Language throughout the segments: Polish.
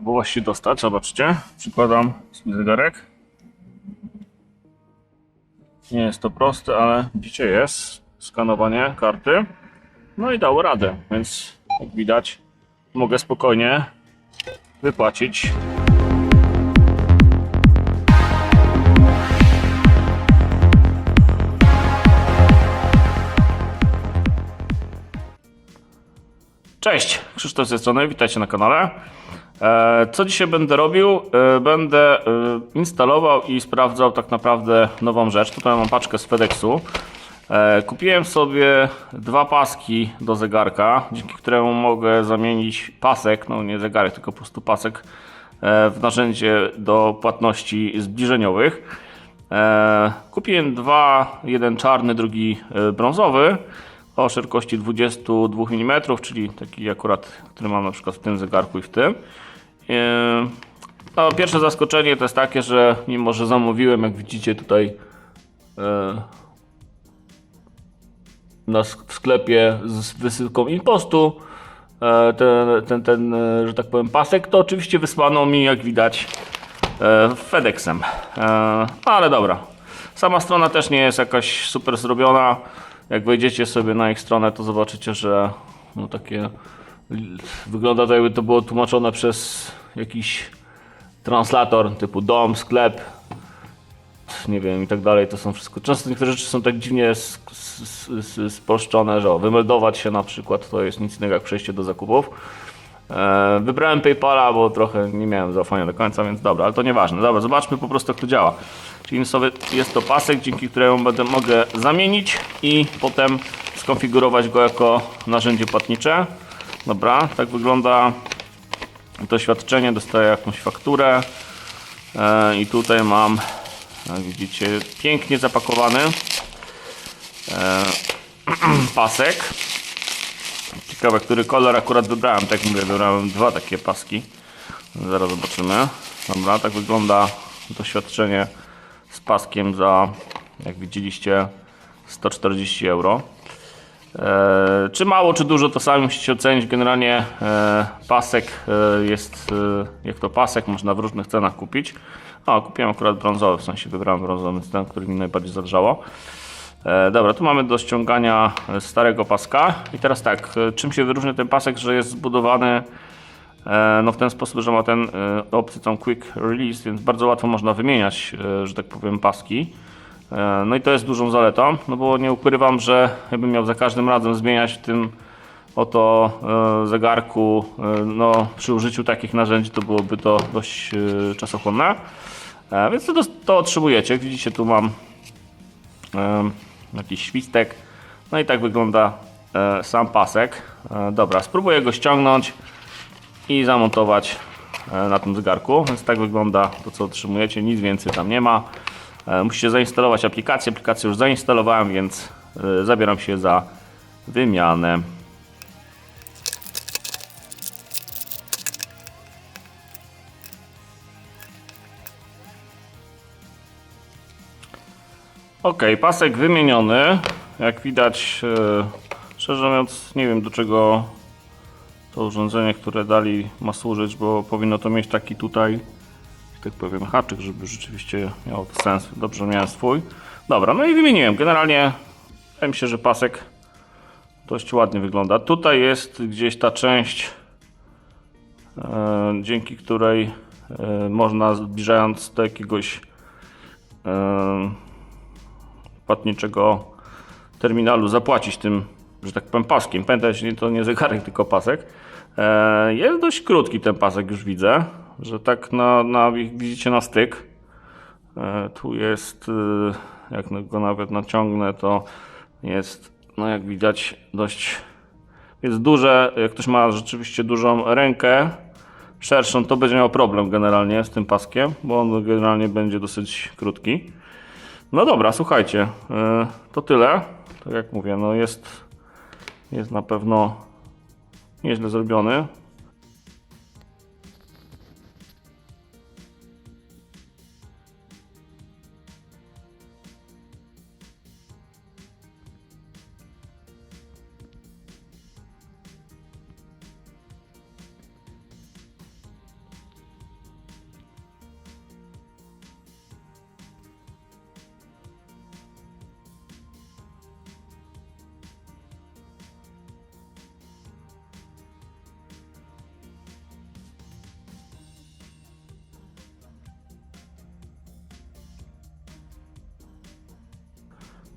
Albo właściwie dostać, zobaczcie. Przykładam zegarek. Nie jest to proste, ale widzicie jest skanowanie karty. No i dało radę, więc jak widać mogę spokojnie wypłacić Cześć, Krzysztof z tej strony, witajcie na kanale. E, Co dzisiaj będę robił? E, Będę e, instalował i sprawdzał tak naprawdę nową rzecz. Tutaj mam paczkę z FedExu. Kupiłem sobie dwa paski do zegarka, dzięki któremu mogę zamienić pasek, no nie zegarek, tylko po prostu pasek w narzędzie do płatności zbliżeniowych. Kupiłem dwa, jeden czarny, drugi brązowy o szerokości 22 mm, czyli taki akurat, który mam na przykład w tym zegarku i w tym. E, No, pierwsze zaskoczenie to jest takie, że mimo, że zamówiłem, jak widzicie tutaj e, na w sklepie z wysyłką impostu, e, ten, ten, ten, że tak powiem, pasek, to oczywiście wysłano mi, jak widać, FedExem. E, Ale dobra. Sama strona też nie jest jakaś super zrobiona. Jak wejdziecie sobie na ich stronę, to zobaczycie, że no takie wygląda to jakby to było tłumaczone przez jakiś translator typu dom, sklep, nie wiem i tak dalej. To są wszystko. Często niektóre rzeczy są tak dziwnie spolszczone, że o, wymeldować się na przykład to jest nic innego jak przejście do zakupów. E, Wybrałem PayPala, bo trochę nie miałem zaufania do końca, więc dobra, ale to nieważne. Dobra, zobaczmy po prostu jak to działa. Czyli sobie jest to pasek, dzięki któremu będę mogę zamienić i potem skonfigurować go jako narzędzie płatnicze. Dobra, tak wygląda to świadczenie. Dostaję jakąś fakturę e, i tutaj mam, jak widzicie, pięknie zapakowany e, pasek. Ciekawe, który kolor akurat wybrałem. Tak mówię, wybrałem dwa takie paski. Zaraz zobaczymy. Dobra, tak wygląda doświadczenie z paskiem za, jak widzieliście, 140 euro. E, czy mało, czy dużo, to sami musicie ocenić. Generalnie e, pasek e, jest, jak to pasek, można w różnych cenach kupić. A, kupiłem akurat brązowy, w sensie wybrałem brązowy, ten, który mi najbardziej zależało. E, dobra, tu mamy do ściągania starego paska. I teraz tak, czym się wyróżnia ten pasek, że jest zbudowany no w ten sposób, że ma ten opcję tą quick release, więc bardzo łatwo można wymieniać, że tak powiem, paski. E, no i to jest dużą zaletą, no bo nie ukrywam, że jakbym miał za każdym razem zmieniać w tym oto e, zegarku, e, no przy użyciu takich narzędzi to byłoby to dość czasochłonne. Więc to, to otrzymujecie. Jak widzicie, tu mam jakiś świstek. No i tak wygląda sam pasek. Dobra, spróbuję go ściągnąć i zamontować na tym zegarku. Więc tak wygląda to, co otrzymujecie. Nic więcej tam nie ma. E, musicie zainstalować aplikację. Aplikację już zainstalowałem, więc e, zabieram się za wymianę. Ok, pasek wymieniony. Jak widać, e, szczerze mówiąc, nie wiem do czego to urządzenie, które dali, ma służyć, bo powinno to mieć taki tutaj, tak powiem, haczyk, żeby rzeczywiście miało to sens. Dobrze, miałem swój. Dobra, no i wymieniłem. Generalnie wydaje mi się, że pasek dość ładnie wygląda. Tutaj jest gdzieś ta część, e, dzięki której e, można zbliżając do jakiegoś e, płatniczego terminalu zapłacić tym, że tak powiem, paskiem. Pamiętajcie, to nie zegarek, tylko pasek. E, Jest dość krótki ten pasek, już widzę, że tak na, na widzicie na styk. E, Tu jest, e, jak go nawet naciągnę, to jest, no jak widać, dość jest duże. Jak ktoś ma rzeczywiście dużą rękę, szerszą, to będzie miał problem generalnie z tym paskiem, bo on generalnie będzie dosyć krótki. No dobra, słuchajcie, yy, to tyle. Tak jak mówię, no jest, jest na pewno nieźle zrobiony.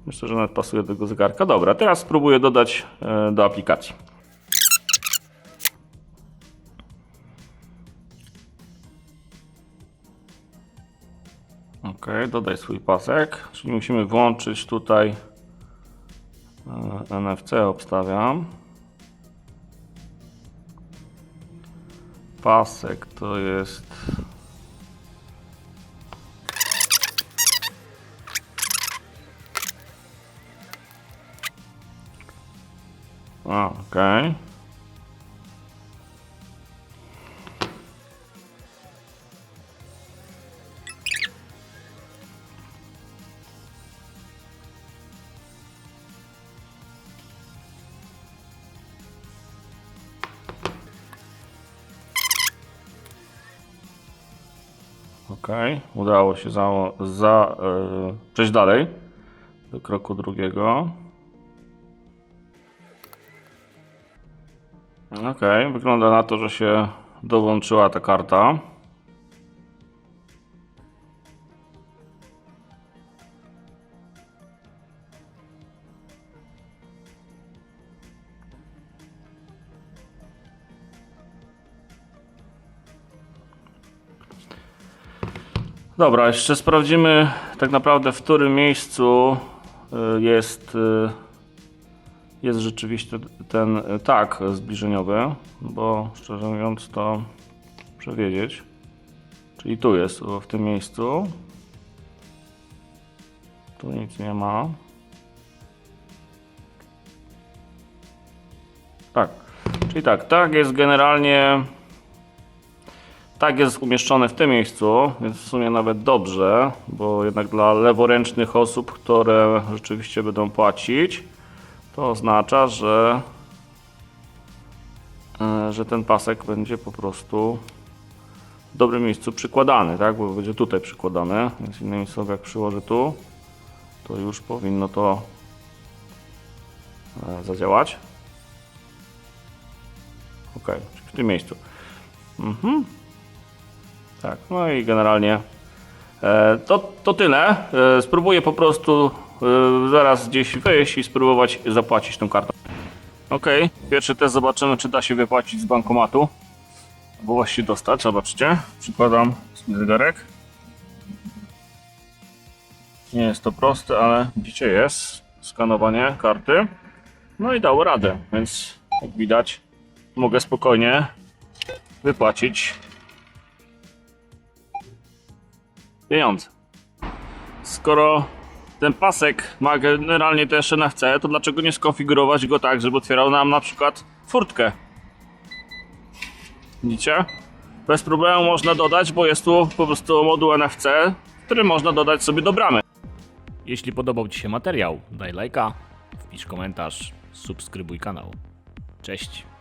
Myślę, że nawet pasuje do tego zegarka. Dobra, teraz spróbuję dodać e, do aplikacji. Ok, dodaj swój pasek, czyli musimy włączyć tutaj e, NFC obstawiam. Pasek to jest A, okej. Okej, udało się za, za yy, przejść dalej do kroku drugiego. Okej, wygląda na to, że się dołączyła ta karta. Dobra, jeszcze sprawdzimy tak naprawdę w którym miejscu y, jest y, jest rzeczywiście ten y, tak zbliżeniowy, bo szczerze mówiąc to muszę wiedzieć. Czyli tu jest, w tym miejscu. Tu nic nie ma. Tak. Czyli tak, tak jest generalnie tak jest umieszczone w tym miejscu, więc w sumie nawet dobrze, bo jednak dla leworęcznych osób, które rzeczywiście będą płacić, to oznacza, że, e, że ten pasek będzie po prostu w dobrym miejscu przykładany, tak? Bo będzie tutaj przykładany, więc innymi słowy, jak przyłożę tu, to już powinno to e, zadziałać. Ok, w tym miejscu. Mhm. Tak, no i generalnie e, to, to tyle. Spróbuję po prostu zaraz gdzieś wyjść i spróbować zapłacić tą kartą. Ok, pierwszy test zobaczymy, czy da się wypłacić z bankomatu. Albo właściwie dostać, zobaczcie. Przykładam zegarek. Nie jest to proste, ale widzicie, jest skanowanie karty. No i dało radę, więc jak widać, mogę spokojnie wypłacić pieniądze. Skoro ten pasek ma generalnie też NFC, to dlaczego nie skonfigurować go tak, żeby otwierał nam na przykład furtkę? Widzicie? Bez problemu można dodać, bo jest tu po prostu moduł NFC, który można dodać sobie do bramy. Jeśli podobał Ci się materiał, daj lajka, wpisz komentarz, subskrybuj kanał. Cześć!